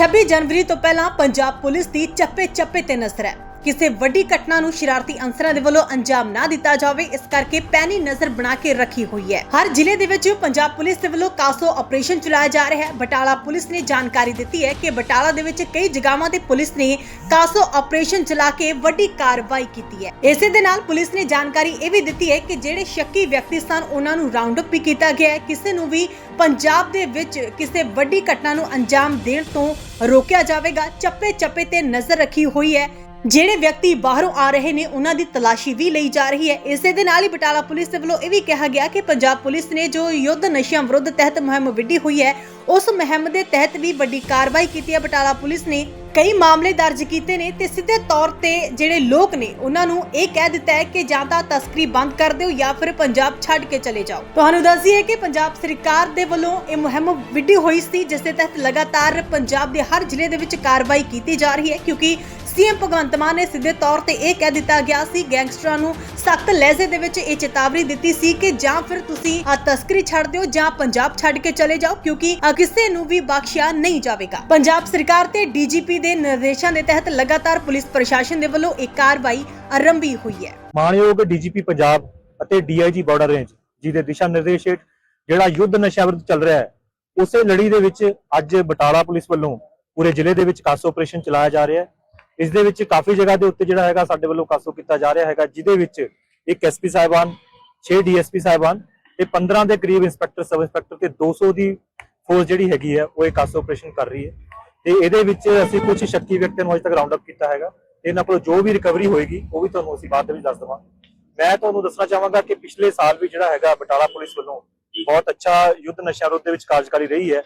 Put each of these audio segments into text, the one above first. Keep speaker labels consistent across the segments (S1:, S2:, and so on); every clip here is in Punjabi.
S1: 26 ਜਨਵਰੀ ਤੋਂ ਪਹਿਲਾਂ ਪੰਜਾਬ ਪੁਲਿਸ ਦੀ ਚੱਪੇ ਚੱਪੇ ਤੇ ਨਜ਼ਰ ਹੈ। ਕਿਸੇ ਵੱਡੀ ਘਟਨਾ ਨੂੰ ਸ਼ਰਾਰਤੀ ਅੰਸਰਾਂ ਦੇ ਵੱਲੋਂ ਅੰਜਾਮ ਨਾ ਦਿੱਤਾ ਜਾਵੇ, ਇਸ ਕਰਕੇ ਪੈਣੀ ਨਜ਼ਰ ਬਣਾ ਕੇ ਰੱਖੀ ਹੋਈ ਹੈ। ਹਰ ਜ਼ਿਲ੍ਹੇ ਦੇ ਵਿੱਚ ਪੰਜਾਬ ਪੁਲਿਸ ਦੇ ਵੱਲੋਂ ਕਾਸੋ ਆਪਰੇਸ਼ਨ ਚਲਾਇਆ ਜਾ ਰਿਹਾ ਹੈ। ਬਟਾਲਾ ਪੁਲਿਸ ਨੇ ਜਾਣਕਾਰੀ ਦਿੱਤੀ ਹੈ ਕਿ ਬਟਾਲਾ ਦੇ ਵਿੱਚ ਕਈ ਜਗ੍ਹਾਵਾਂ ਤੇ ਪੁਲਿਸ ਨੇ ਕਾਸੋ ਆਪਰੇਸ਼ਨ ਚਲਾ ਕੇ ਵੱਡੀ ਕਾਰਵਾਈ ਕੀਤੀ ਹੈ। ਇਸੇ ਦੇ ਨਾਲ ਪੁਲਿਸ ਨੇ ਜਾਣਕਾਰੀ ਇਹ ਵੀ ਦਿੱਤੀ ਹੈ ਕਿ ਜਿਹੜੇ ਸ਼ੱਕੀ ਵਿਅਕਤੀ ਸਨ, ਉਹਨਾਂ ਨੂੰ ਰਾਉਂਡ ਅਪ ਵੀ ਕੀਤਾ ਗਿਆ ਹੈ। ਕਿਸੇ ਨੂੰ ਵੀ ਪੰਜਾਬ ਦੇ ਵਿੱਚ ਕਿਸੇ ਵੱਡੀ ਘਟਨਾ ਨੂੰ ਅੰਜਾਮ ਦੇਣ ਤੋਂ ਰੋਕਿਆ ਜਾਵੇਗਾ ਚੱਪੇ ਚੱਪੇ ਤੇ ਨਜ਼ਰ ਰੱਖੀ ਹੋਈ ਹੈ। ਜਿਹੜੇ ਵਿਅਕਤੀ ਬਾਹਰੋਂ ਆ ਰਹੇ ਨੇ, ਉਹਨਾਂ ਦੀ ਤਲਾਸ਼ੀ ਵੀ ਲਈ ਜਾ ਰਹੀ ਹੈ। ਇਸੇ ਦੇ ਨਾਲ ਹੀ ਬਟਾਲਾ ਪੁਲਿਸ ਦੇ ਵੱਲੋਂ ਇਹ ਵੀ ਕਿਹਾ ਗਿਆ ਕਿ ਪੰਜਾਬ ਪੁਲਿਸ ਨੇ ਜੋ ਯੁੱਧ ਨਸ਼ਿਆਂ ਵਿਰੁੱਧ ਤਹਿਤ ਮੁਹਿੰਮ ਵਿੱਢੀ ਹੋਈ ਹੈ, ਉਸ ਮੁਹਿੰਮ ਦੇ ਤਹਿਤ ਵੀ ਵੱਡੀ ਕਾਰਵਾਈ ਕੀਤੀ ਹੈ। ਬਟਾਲਾ ਪੁਲਿਸ ਨੇ ਕਈ ਮਾਮਲੇ ਦਰਜ ਕੀਤੇ ਨੇ ਤੇ ਸਿੱਧੇ ਤੌਰ ਤੇ ਜਿਹੜੇ ਲੋਕ ਨੇ, ਉਹਨਾਂ ਨੂੰ ਇਹ ਕਹਿ ਦਿੱਤਾ ਹੈ ਕਿ ਜਾਂ ਤਾਂ ਤਸਕਰੀ ਬੰਦ ਕਰ ਦਿਓ ਜਾਂ ਫਿਰ ਪੰਜਾਬ ਛੱਡ ਕੇ ਚਲੇ ਜਾਓ। ਤੁਹਾਨੂੰ ਦੱਸਦੀ ਹੈ ਕਿ ਪੰਜਾਬ ਸਰਕਾਰ ਦੇ ਵੱਲੋਂ ਇਹ ਮੁਹਿੰਮ ਵਿੱਢੀ ਹੋਈ ਸੀ, ਜਿਸ ਦੇ ਤਹਿਤ ਲਗਾਤਾਰ ਪੰਜਾਬ ਦੇ ਹਰ ਜ਼ਿਲ੍ਹੇ ਦੇ ਵਿੱਚ ਕਾਰਵਾਈ ਕੀਤੀ ਜਾ ਰਹੀ ਹੈ, ਕਿਉਂਕਿ ਸੀਐਮ ਭਗਵੰਤ ਮਾਨ ਨੇ ਸਿੱਧੇ ਤੌਰ ਤੇ ਇਹ ਕਹਿ ਦਿੱਤਾ ਗਿਆ ਸੀ, ਗੈਂਗਸਟਰਾਂ ਨੂੰ ਸਖਤ ਲਹਿਜ਼ੇ ਦੇ ਵਿੱਚ ਇਹ ਚੇਤਾਵਨੀ ਦਿੱਤੀ ਸੀ ਕਿ ਜਾਂ ਫਿਰ ਤੁਸੀਂ ਆ ਤਸਕਰੀ ਛੱਡ ਦਿਓ ਜਾਂ ਪੰਜਾਬ ਛੱਡ ਕੇ ਚਲੇ ਜਾਓ, ਕਿਉਂਕਿ ਕਿਸੇ ਨੂੰ ਵੀ ਬਖਸ਼ਿਆ ਨਹੀਂ ਜਾਵੇਗਾ। ਪੰਜਾਬ ਸਰਕਾਰ ਤੇ ਡੀਜੀਪੀ ਦੇ ਨਿਰਦੇਸ਼ਾਂ ਦੇ ਤਹਿਤ ਲਗਾਤਾਰ ਪੁਲਿਸ ਪ੍ਰਸ਼ਾਸਨ ਦੇ ਵੱਲੋਂ ਇਹ ਕਾਰਵਾਈ ਆਰੰਭੀ ਹੋਈ ਹੈ।
S2: ਮਾਨਯੋਗ ਡੀਜੀਪੀ ਪੰਜਾਬ ਅਤੇ ਡੀਆਈਜੀ ਬਾਰਡਰ ਰੇਂਜ, ਜੀ ਦੇ ਦਿਸ਼ਾ ਨਿਰਦੇਸ਼ ਹੇਠ ਜਿਹੜਾ ਯੁੱਧ ਨਸ਼ਾ ਵਿਰੁੱਧ ਚੱਲ ਰਿਹਾ ਹੈ, ਉਸੇ ਲੜੀ ਦੇ ਵਿੱਚ ਅੱਜ ਬਟਾਲਾ ਪੁਲਿਸ ਵੱਲੋਂ ਪੂਰੇ ਜ਼ਿਲ੍ਹੇ ਦੇ ਵਿੱਚ ਕਾਸੋ ਆਪਰੇਸ਼ਨ ਚਲਾਇਆ ਜਾ ਰਿਹਾ ਹੈ। ਇਸ ਦੇ ਵਿੱਚ ਕਾਫੀ ਜਗ੍ਹਾ ਦੇ ਉੱਤੇ ਜਿਹੜਾ ਹੈਗਾ ਸਾਡੇ ਵੱਲੋਂ ਕਾਸੋ ਕੀਤਾ ਜਾ ਰਿਹਾ ਹੈਗਾ, ਜਿਹਦੇ ਵਿੱਚ ਇੱਕ ਐਸਪੀ ਸਾਹਿਬਾਨ 6 ਡੀਐਸਪੀ ਸਾਹਿਬਾਨ ਤੇ 15 ਦੇ ਕਰੀਬ ਇੰਸਪੈਕਟਰ, ਸਬ ਇੰਸਪੈਕਟਰ ਤੇ 200 ਦੀ ਫੋਰਸ ਜਿਹੜੀ ਹੈਗੀ ਹੈ, ਉਹ ਇਹ ਕਾਸੋ ਆਪਰੇਸ਼ਨ ਕਰ ਰਹੀ ਹੈ। ਤੇ ਇਹਦੇ ਵਿੱਚ ਅਸੀਂ ਕੁਝ ਸ਼ੱਕੀ ਵਿਅਕਤੀਆਂ ਨੂੰ ਅਜੇ ਤੱਕ ਰਾਉਂਡ ਅਪ ਕੀਤਾ ਹੈਗਾ। ਇਹਨਾਂ ਕੋਲ ਜੋ ਵੀ ਰਿਕਵਰੀ ਹੋਏਗੀ, ਉਹ ਵੀ ਤੁਹਾਨੂੰ ਅਸੀਂ ਬਾਅਦ ਦੇ ਵਿੱਚ ਦੱਸ ਦੇਵਾਂਗੇ। ਮੈਂ ਤੁਹਾਨੂੰ ਦੱਸਣਾ ਚਾਹਾਂਗਾ ਕਿ ਪਿਛਲੇ ਸਾਲ ਵੀ ਜਿਹੜਾ ਹੈਗਾ ਬਟਾਲਾ ਪੁਲਿਸ ਵੱਲੋਂ ਬਹੁਤ ਅੱਛਾ ਯੁੱਧ ਨਸ਼ਾ ਵਿਰੁੱਧ ਦੇ ਵਿੱਚ ਕਾਰਜਕਾਰੀ ਰਹੀ ਹੈ।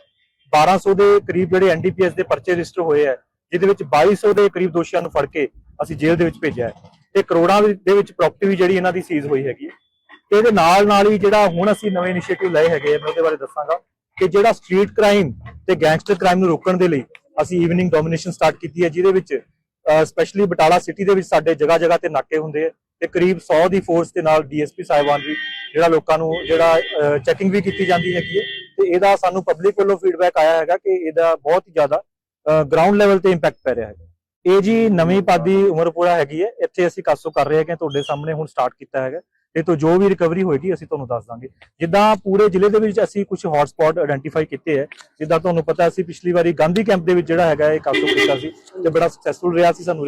S2: 1200 ਦੇ ਕਰੀਬ ਜਿਹੜੇ ਐਨਡੀਪੀਐਸ ਦੇ ਪਰਚੇ ਰਜਿਸਟਰ ਹੋਏ ਹੈ ਜਿਹਦੇ ਵਿੱਚ 2200 ਦੇ ਕਰੀਬ ਦੋਸ਼ੀਆਂ ਨੂੰ ਫੜ ਕੇ ਅਸੀਂ ਜੇਲ੍ਹ ਦੇ ਵਿੱਚ ਭੇਜਿਆ ਹੈ। ਤੇ ਕਰੋੜਾਂ ਦੇ ਵਿੱਚ ਪ੍ਰਾਪਰਟੀ ਵੀ ਜਿਹੜੀ ਇਹਨਾਂ ਦੀ ਸੀਜ਼ ਹੋਈ ਹੈਗੀ ਹੈ। ਤੇ ਇਹਦੇ ਨਾਲ ਨਾਲ ਹੀ ਜਿਹੜਾ ਹੁਣ ਅਸੀਂ ਨਵੇਂ ਇਨੀਸ਼ੀਏਟਿਵ ਲਏ ਹੈਗੇ ਆ, ਮੈਂ ਉਹਦੇ ਬਾਰੇ ਦੱਸਾਂਗਾ ਕਿ ਜਿਹੜਾ ਸਟਰੀਟ ਕ੍ਰਾਈਮ ਤੇ ਗੈਂਗਸਟਰ ਕ੍ਰਾਈਮ ਨੂੰ ਰੋਕਣ ਦੇ ਲਈ ਅਸੀਂ ਈਵਨਿੰਗ ਡੋਮੀਨੇਸ਼ਨ ਸਟਾਰਟ ਕੀਤੀ ਹੈ ਜਿਹਦੇ ਵਿੱਚ ਸਪੈਸ਼ਲੀ ਬਟਾਲਾ ਸਿਟੀ ਦੇ ਵਿੱਚ ਸਾਡੇ ਜਗ੍ਹਾ ਜਗ੍ਹਾ ਤੇ ਨਾਕੇ ਹੁੰਦੇ ਆ ਤੇ ਕਰੀਬ 100 ਦੀ ਫੋਰਸ ਦੇ ਨਾਲ ਡੀਐਸਪੀ ਸਾਹਿਬਾਨ ਵੀ ਜਿਹੜਾ ਲੋਕਾਂ ਨੂੰ ਜਿਹੜਾ ਚੈਕਿੰਗ ਵੀ ਕੀਤੀ ਜਾਂਦੀ ਹੈਗੀ ਹੈ। ਤੇ ਇਹਦਾ ਸਾਨੂੰ ਪਬਲਿਕ ਵੱਲੋਂ ਫੀਡਬੈਕ ਆਇਆ ਹੈਗਾ ਕਿ ਇਹਦਾ ਬਹੁਤ ਹੀ ਜ਼ਿਆਦਾ ਗਰਾਊਂਡ ਲੈਵਲ ਤੇ ਇੰਪੈਕਟ ਪੈ ਰਿਹਾ ਹੈ ਇਹ ਜੀ ਨਵੀਂ ਪਾਦੀ ਉਮਰਪੁਰਾ ਹੈਗੀ ਹੈ। ਇੱਥੇ ਅਸੀਂ ਕਾਸੋ ਕਰ ਰਹੇ ਹਾਂ ਤੁਹਾਡੇ ਸਾਹਮਣੇ ਹੁਣ ਸਟਾਰਟ ਕੀਤਾ ਹੈਗਾ। ਇਹ ਤੋਂ ਜੋ ਵੀ ਰਿਕਵਰੀ ਹੋਏਗੀ ਅਸੀਂ ਤੁਹਾਨੂੰ ਦੱਸ ਦਾਂਗੇ। ਜਿੱਦਾਂ ਪੂਰੇ ਜ਼ਿਲ੍ਹੇ ਦੇ ਵਿੱਚ ਅਸੀਂ ਕੁਝ ਹੌਟ ਸਪੌਟ ਆਇਡੈਂਟੀਫਾਈ ਕੀਤੇ ਹੈ ਜਿੱਦਾਂ ਤੁਹਾਨੂੰ ਪਤਾ ਅਸੀਂ ਪਿਛਲੀ ਵਾਰੀ ਗਾਂਧੀ ਕੈਂਪ ਦੇ ਵਿੱਚ ਜਿਹੜਾ ਹੈਗਾ ਇਹ ਕਾਸੋ ਕੀਤਾ ਸੀ ਤੇ ਬੜਾ ਸਕਸੈਸਫੁਲ ਰਿਹਾ ਸੀ ਸਾਨੂੰ।